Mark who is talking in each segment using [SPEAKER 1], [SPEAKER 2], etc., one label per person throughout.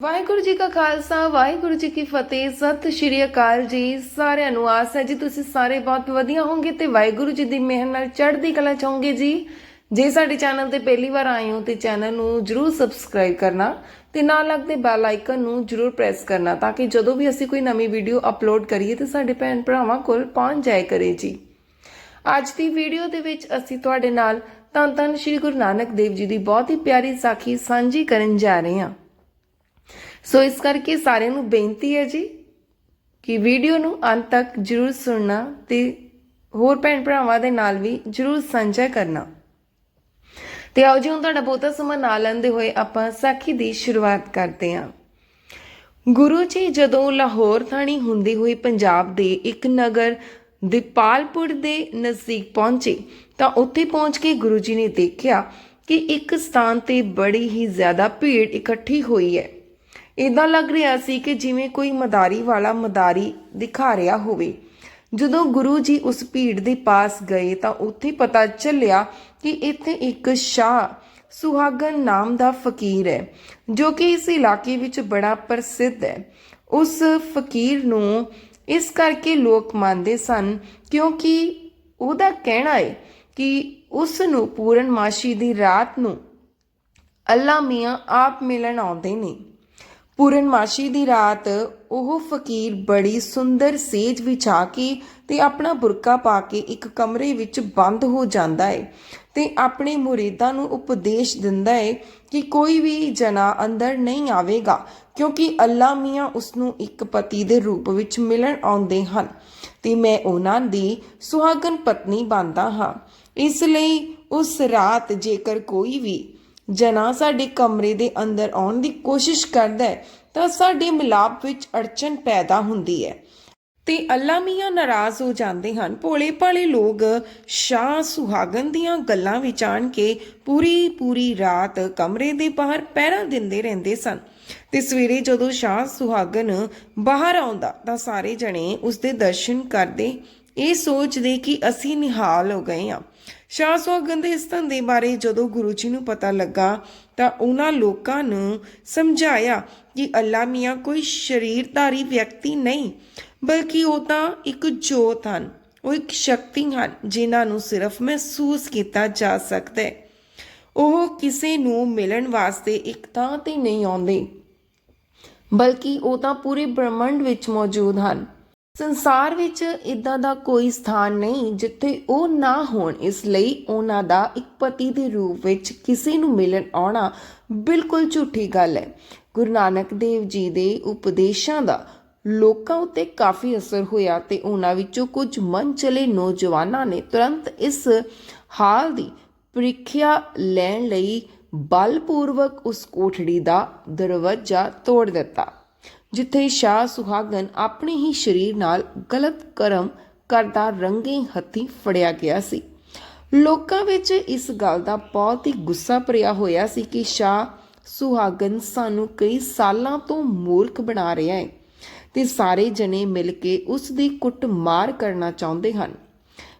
[SPEAKER 1] ਵਾਹਿਗੁਰੂ ਜੀ ਕਾ ਖਾਲਸਾ, ਵਾਹਿਗੁਰੂ ਜੀ ਕੀ ਫਤਿਹ। ਸਤਿ ਸ਼੍ਰੀ ਅਕਾਲ ਜੀ ਸਾਰਿਆਂ ਨੂੰ। ਆਸ ਹੈ ਜੀ ਤੁਸੀਂ ਸਾਰੇ ਬਹੁਤ ਵਧੀਆ ਹੋਵੋਗੇ ਤੇ ਵਾਹਿਗੁਰੂ ਜੀ ਦੀ ਮਿਹਰ ਨਾਲ ਚੜ੍ਹਦੀ ਕਲਾ ਚਾਹੋਗੇ ਜੀ। ਜੇ ਸਾਡੇ ਚੈਨਲ ਤੇ ਪਹਿਲੀ ਵਾਰ ਆਏ ਹੋ ਤੇ ਚੈਨਲ ਨੂੰ ਜਰੂਰ ਸਬਸਕ੍ਰਾਈਬ ਕਰਨਾ ਤੇ ਨਾਲ ਲੱਗਦੇ ਬੈਲ ਆਈਕਨ ਨੂੰ ਜਰੂਰ ਪ੍ਰੈਸ ਕਰਨਾ ਤਾਂ ਕਿ ਜਦੋਂ ਵੀ ਅਸੀਂ ਕੋਈ ਨਵੀਂ ਵੀਡੀਓ ਅਪਲੋਡ ਕਰੀਏ ਤੇ ਸਾਡੇ ਭੈਣ ਭਰਾਵਾਂ ਕੋਲ ਪਹੁੰਚ ਜਾਏ ਕਰੇ ਜੀ। ਅੱਜ ਦੀ ਵੀਡੀਓ ਦੇ ਵਿੱਚ ਅਸੀਂ ਤੁਹਾਡੇ ਨਾਲ ਧੰਨ ਧੰਨ ਸ਼੍ਰੀ ਗੁਰੂ ਨਾਨਕ ਦੇਵ ਜੀ ਦੀ ਬਹੁਤ ਹੀ ਪਿਆਰੀ ਸਾਖੀ ਸਾਂਝੀ ਕਰਨ ਜਾ ਰਹੇ ਹਾਂ। ਸੋ ਇਸ ਕਰਕੇ ਸਾਰਿਆਂ ਨੂੰ ਬੇਨਤੀ ਹੈ ਜੀ ਕਿ ਵੀਡੀਓ ਨੂੰ ਅੰਤ ਤੱਕ ਜਰੂਰ ਸੁਣਨਾ ਤੇ ਹੋਰ ਭੈਣ ਭਰਾਵਾਂ ਦੇ ਨਾਲ ਵੀ ਜਰੂਰ ਸਾਂਝਾ ਕਰਨਾ। ਤੇ ਆਓ ਜੀ, ਹੁਣ ਤੁਹਾਡਾ ਬਹੁਤਾ ਸਮਾਂ ਨਾ ਲੈਂਦੇ ਹੋਏ ਆਪਾਂ ਸਾਖੀ ਦੀ ਸ਼ੁਰੂਆਤ ਕਰਦੇ ਹਾਂ। ਗੁਰੂ ਜੀ, ਜਦੋਂ ਲਾਹੌਰ ਥਾਣੀ ਹੁੰਦੀ ਹੋਈ ਪੰਜਾਬ ਦੇ ਇੱਕ ਨਗਰ ਦੀਪਾਲਪੁਰ ਦੇ ਨਜ਼ਦੀਕ ਪਹੁੰਚੇ, ਤਾਂ ਉੱਥੇ ਪਹੁੰਚ ਕੇ ਗੁਰੂ ਜੀ ਨੇ ਦੇਖਿਆ ਕਿ ਇੱਕ ਸਥਾਨ ਤੇ ਬੜੀ ਹੀ ਜ਼ਿਆਦਾ ਭੀੜ ਇਕੱਠੀ ਹੋਈ ਹੈ। ਇਦਾਂ ਲੱਗ ਰਿਹਾ ਸੀ ਕਿ ਜਿਵੇਂ ਕੋਈ ਮਦਾਰੀ ਵਾਲਾ ਮਦਾਰੀ ਦਿਖਾ ਰਿਹਾ ਹੋਵੇ। ਜਦੋਂ ਗੁਰੂ ਜੀ ਉਸ ਭੀੜ ਦੇ ਪਾਸ ਗਏ ਤਾਂ ਉੱਥੇ ਪਤਾ ਚੱਲਿਆ ਕਿ ਇੱਥੇ ਇੱਕ ਸ਼ਾਹ ਸੁਹਾਗਨ ਨਾਮ ਦਾ ਫਕੀਰ ਹੈ, ਜੋ ਕਿ ਇਸ ਇਲਾਕੇ ਵਿੱਚ ਬੜਾ ਪ੍ਰਸਿੱਧ ਹੈ। ਉਸ ਫਕੀਰ ਨੂੰ ਇਸ ਕਰਕੇ ਲੋਕ ਮੰਨਦੇ ਸਨ ਕਿਉਂਕਿ ਉਹਦਾ ਕਹਿਣਾ ਹੈ ਕਿ ਉਸ ਨੂੰ ਪੂਰਨਮਾਸ਼ੀ ਦੀ ਰਾਤ ਨੂੰ ਅੱਲਾ ਮੀਆਂ ਆਪ ਮਿਲਣ ਆਉਂਦੇ ਨੇ। ਪੂਰਨਮਾਸ਼ੀ ਦੀ ਰਾਤ ਉਹ ਫਕੀਰ ਬੜੀ ਸੁੰਦਰ ਸੇਜ ਵਿਛਾ ਕੇ ਤੇ ਆਪਣਾ ਬੁਰਕਾ ਪਾ ਕੇ ਇੱਕ ਕਮਰੇ ਵਿੱਚ ਬੰਦ ਹੋ ਜਾਂਦਾ ਹੈ ਤੇ ਆਪਣੇ ਮੁਰੀਦਾਂ ਨੂੰ ਉਪਦੇਸ਼ ਦਿੰਦਾ ਹੈ ਕਿ ਕੋਈ ਵੀ ਜਨਾ ਅੰਦਰ ਨਹੀਂ ਆਵੇਗਾ, ਕਿਉਂਕਿ ਅੱਲਾ ਮੀਆਂ ਉਸ ਨੂੰ ਇੱਕ ਪਤੀ ਦੇ ਰੂਪ ਵਿੱਚ ਮਿਲਣ ਆਉਂਦੇ ਹਨ ਤੇ ਮੈਂ ਉਹਨਾਂ ਦੀ ਸੁਹਾਗਨ ਪਤਨੀ ਬਣਦਾ ਹਾਂ। ਇਸ ਲਈ ਉਸ ਰਾਤ ਜੇਕਰ ਕੋਈ ਵੀ ਜਨਾ ਸਾਡੇ ਕਮਰੇ ਦੇ ਅੰਦਰ ਆਉਣ ਦੀ ਕੋਸ਼ਿਸ਼ ਕਰਦਾ ਹੈ, ਤਾਂ ਸਾਡੇ ਮਿਲਾਪ ਵਿੱਚ ਅੜਚਨ ਪੈਦਾ ਹੁੰਦੀ ਹੈ। ਤੇ ਅੱਲਾ ਮੀਆਂ ਨਾਰਾਜ਼ ਹੋ ਜਾਂਦੇ ਹਨ। ਭੋਲੇ ਭਾਲੇ ਲੋਕ ਸ਼ਾਹ ਸੁਹਾਗਨ ਦੀਆਂ ਗੱਲਾਂ ਵਿੱਚ ਆਣ ਕੇ ਪੂਰੀ ਪੂਰੀ ਰਾਤ ਕਮਰੇ ਦੇ ਬਾਹਰ ਪਹਿਰਾ ਦਿੰਦੇ ਰਹਿੰਦੇ ਸਨ। ਤੇ ਸਵੇਰੇ ਜਦੋਂ ਸ਼ਾਹ ਸੁਹਾਗਨ ਬਾਹਰ ਆਉਂਦਾ, ਤਾਂ ਸਾਰੇ ਜਣੇ ਉਸ ਦੇ ਦਰਸ਼ਨ ਕਰਦੇ। ਇਹ ਸੋਚਦੇ ਕਿ ਅਸੀਂ ਨਿਹਾਲ ਹੋ ਗਏ ਹਾਂ। ਸ਼ਾਹ ਸੁਹਾਗਨ ਦੇ ਇਸ ਧੰਦੇ ਬਾਰੇ ਜਦੋਂ ਗੁਰੂ ਜੀ ਨੂੰ ਪਤਾ ਲੱਗਾ ਤਾਂ ਉਹਨਾਂ ਲੋਕਾਂ ਨੂੰ ਸਮਝਾਇਆ ਕਿ ਅੱਲਾ ਮੀਆਂ ਕੋਈ ਸ਼ਰੀਰਧਾਰੀ ਵਿਅਕਤੀ ਨਹੀਂ, ਬਲਕਿ ਉਹ ਤਾਂ ਇੱਕ ਜੋਤ ਹਨ, ਉਹ ਇੱਕ ਸ਼ਕਤੀ ਹਨ ਜਿਨ੍ਹਾਂ ਨੂੰ ਸਿਰਫ ਮਹਿਸੂਸ ਕੀਤਾ ਜਾ ਸਕਦਾ ਹੈ। ਉਹ ਕਿਸੇ ਨੂੰ ਮਿਲਣ ਵਾਸਤੇ ਇੱਕ ਥਾਂ ਤੇ ਨਹੀਂ ਆਉਂਦੇ, ਬਲਕਿ ਉਹ ਤਾਂ ਪੂਰੇ ਬ੍ਰਹਮੰਡ ਵਿੱਚ ਮੌਜੂਦ ਹਨ। ਸੰਸਾਰ ਵਿੱਚ ਇਦਾਂ ਦਾ ਕੋਈ ਸਥਾਨ ਨਹੀਂ ਜਿੱਥੇ ਉਹ ਨਾ ਹੋਣ, ਇਸ ਲਈ ਉਹਨਾਂ ਦਾ ਇੱਕ ਪਤੀ ਦੇ ਰੂਪ ਵਿੱਚ ਕਿਸੇ ਨੂੰ ਮਿਲਣ ਆਉਣਾ ਬਿਲਕੁਲ ਝੂਠੀ ਗੱਲ ਹੈ। ਗੁਰੂ ਨਾਨਕ ਦੇਵ ਜੀ ਦੇ ਉਪਦੇਸ਼ਾਂ ਦਾ ਲੋਕਾਂ ਉੱਤੇ ਕਾਫੀ ਅਸਰ ਹੋਇਆ ਤੇ ਉਹਨਾਂ ਵਿੱਚੋਂ ਕੁਝ ਮਨ ਚਲੇ ਨੌਜਵਾਨਾਂ ਨੇ ਤੁਰੰਤ ਇਸ ਹਾਲ ਦੀ ਪ੍ਰੀਖਿਆ ਲੈਣ ਲਈ ਬਲਪੂਰਵਕ ਉਸ ਕੋਠੜੀ ਦਾ ਦਰਵਾਜ਼ਾ ਤੋੜ ਦਿੱਤਾ। ਜਿੱਥੇ ਸ਼ਾਹ ਸੁਹਾਗਨ ਆਪਣੇ ਹੀ ਸਰੀਰ ਨਾਲ ਗਲਤ ਕਰਮ ਕਰਦਾ ਰੰਗੇ ਹੱਥੀ ਫੜਿਆ ਗਿਆ ਸੀ। ਲੋਕਾਂ ਵਿੱਚ ਇਸ ਗੱਲ ਦਾ ਬਹੁਤ ਹੀ ਗੁੱਸਾ ਭਰਿਆ ਹੋਇਆ ਸੀ ਕਿ ਸ਼ਾਹ ਸੁਹਾਗਨ ਸਾਨੂੰ ਕਈ ਸਾਲਾਂ ਤੋਂ ਮੂਰਖ ਬਣਾ ਰਿਹਾ ਹੈ ਤੇ ਸਾਰੇ ਜਣੇ ਮਿਲ ਕੇ ਉਸ ਦੀ ਕੁੱਟਮਾਰ ਕਰਨਾ ਚਾਹੁੰਦੇ ਹਨ।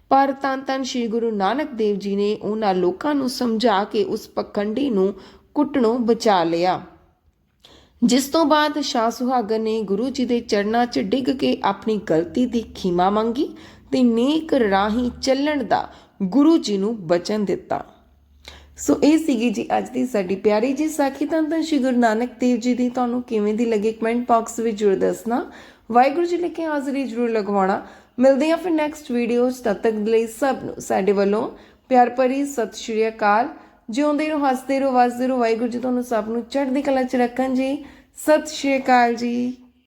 [SPEAKER 1] ਪਰ ਤਨ ਤਨ ਸ੍ਰੀ ਗੁਰੂ ਨਾਨਕ ਦੇਵ ਜੀ ਨੇ ਉਹਨਾਂ ਲੋਕਾਂ ਨੂੰ ਸਮਝਾ ਕੇ ਉਸ ਪਖੰਡੀ ਨੂੰ ਕੁੱਟਣੋਂ ਬਚਾ ਲਿਆ। ਜਿਸ ਤੋਂ ਬਾਅਦ ਸ਼ਾਹ ਸੁਹਾਗਨ ਨੇ ਗੁਰੂ ਜੀ ਦੇ ਚਰਨਾਂ 'ਚ ਡਿੱਗ ਕੇ ਆਪਣੀ ਗਲਤੀ ਦੀ ਖਿਮਾ ਮੰਗੀ ਤੇ ਨੇਕ ਰਾਹੀਂ ਚੱਲਣ ਦਾ ਗੁਰੂ ਜੀ ਨੂੰ ਬਚਨ ਦਿੱਤਾ। ਸੋ ਇਹ ਸੀਗੀ ਜੀ ਅੱਜ ਦੀ ਸਾਡੀ ਪਿਆਰੀ ਜੀ ਸਾਖੀ। ਤਾਂ ਤਾਂ ਸ਼੍ਰੀ ਗੁਰੂ ਨਾਨਕ ਦੇਵ ਜੀ ਦੀ ਤੁਹਾਨੂੰ ਕਿਵੇਂ ਦੀ ਲੱਗੀ ਕਮੈਂਟ ਬਾਕਸ ਵਿੱਚ ਜਰੂਰ ਦੱਸਣਾ। ਵਾਹਿਗੁਰੂ ਜੀ ਲਿਖੇ ਹਾਜ਼ਰੀ ਜਰੂਰ ਲਗਵਾਉਣਾ। ਮਿਲਦੇ ਹਾਂ ਫਿਰ ਨੈਕਸਟ ਵੀਡੀਓਜ਼ ਤਦ ਤੱਕ ਲਈ ਸਭ ਨੂੰ ਸਾਡੇ ਵੱਲੋਂ ਪਿਆਰ ਭਰੀ ਸਤਿ ਸ਼੍ਰੀ ਅਕਾਲ। ਜਿਉਂਦੇ ਰਹੋ, ਹੱਸਦੇ ਰਹੋ, ਵੱਸਦੇ ਰਹੋ। ਵਾਹਿਗੁਰੂ ਜੀ, ਤੁਹਾਨੂੰ ਸਭ ਨੂੰ ਚੜ੍ਹਦੀ ਕਲਾ 'ਚ ਰੱਖਣ ਜੀ। ਸਤਿ ਸ਼੍ਰੀ ਅਕਾਲ ਜੀ।